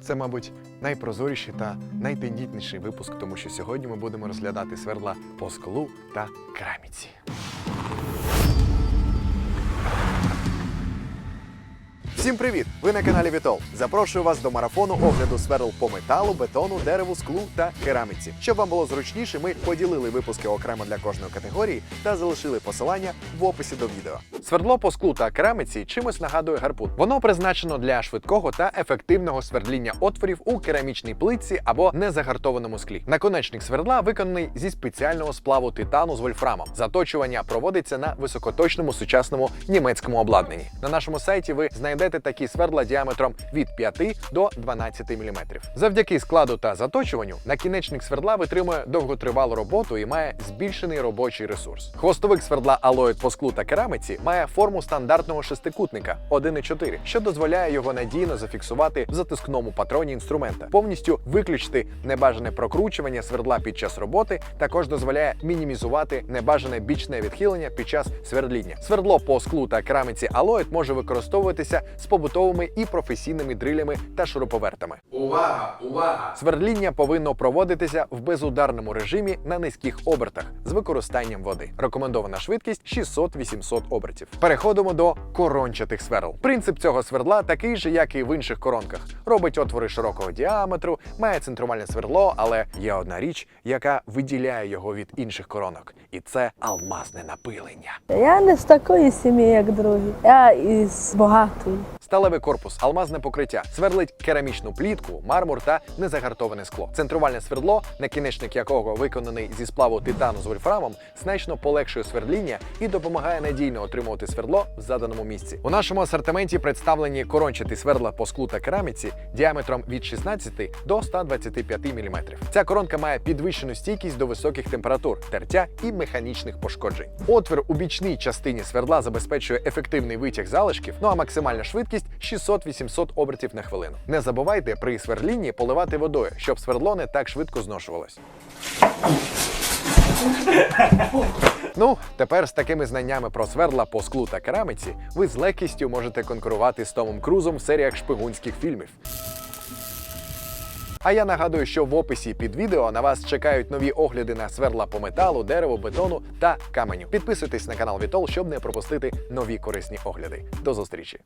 Це, мабуть, найпрозоріший та найтендітніший випуск, тому що сьогодні ми будемо розглядати свердла по склу та кераміці. Всім привіт! Ви на каналі Вітол. Запрошую вас до марафону огляду сверл по металу, бетону, дереву, склу та кераміці. Щоб вам було зручніше, ми поділили випуски окремо для кожної категорії та залишили посилання в описі до відео. Свердло по склу та кераміці чимось нагадує гарпун. Воно призначено для швидкого та ефективного свердління отворів у керамічній плитці або незагартованому склі. Наконечник свердла виконаний зі спеціального сплаву титану з вольфрамом. Заточування проводиться на високоточному сучасному німецькому обладнанні. На нашому сайті ви знайдете такі свердла діаметром від 5 до 12 мм. Завдяки складу та заточуванню накінечник свердла витримує довготривалу роботу і має збільшений робочий ресурс. Хвостовик свердла алоїд по склу та кераміці має форму стандартного шестикутника 1,4, що дозволяє його надійно зафіксувати в затискному патроні інструмента. Повністю виключити небажане прокручування свердла під час роботи, також дозволяє мінімізувати небажане бічне відхилення під час свердління. Свердло по склу та кераміці алоїд може використовуватися з побутовими і професійними дрилями та шуруповертами. Увага, увага! Свердління повинно проводитися в безударному режимі на низьких обертах з використанням води. Рекомендована швидкість 600-800 обертів. Переходимо до корончатих сверл. Принцип цього свердла такий же, як і в інших коронках. Робить отвори широкого діаметру, має центрувальне свердло, але є одна річ, яка виділяє його від інших коронок, і це алмазне напилення. Я не з такої сім'ї, як другі. Я із багатої. Сталевий корпус, алмазне покриття, сверлить керамічну плітку, мармур та незагартоване скло. Центрувальне свердло, накінечник якого виконаний зі сплаву титану з вольфрамом, значно полегшує свердління і допомагає надійно отримувати свердло в заданому місці. У нашому асортименті представлені корончаті свердла по склу та кераміці діаметром від 16 до 125 мм. Ця коронка має підвищену стійкість до високих температур, тертя і механічних пошкоджень. Отвір у бічній частині свердла забезпечує ефективний витяг залишків, ну а максимальна швидкість 600-800 обертів на хвилину. Не забувайте при свердлінні поливати водою, щоб свердло не так швидко зношувалось. Ну, тепер з такими знаннями про свердла по склу та кераміці ви з легкістю можете конкурувати з Томом Крузом в серіях шпигунських фільмів. А я нагадую, що в описі під відео на вас чекають нові огляди на свердла по металу, дереву, бетону та каменю. Підписуйтесь на канал Вітол, щоб не пропустити нові корисні огляди. До зустрічі!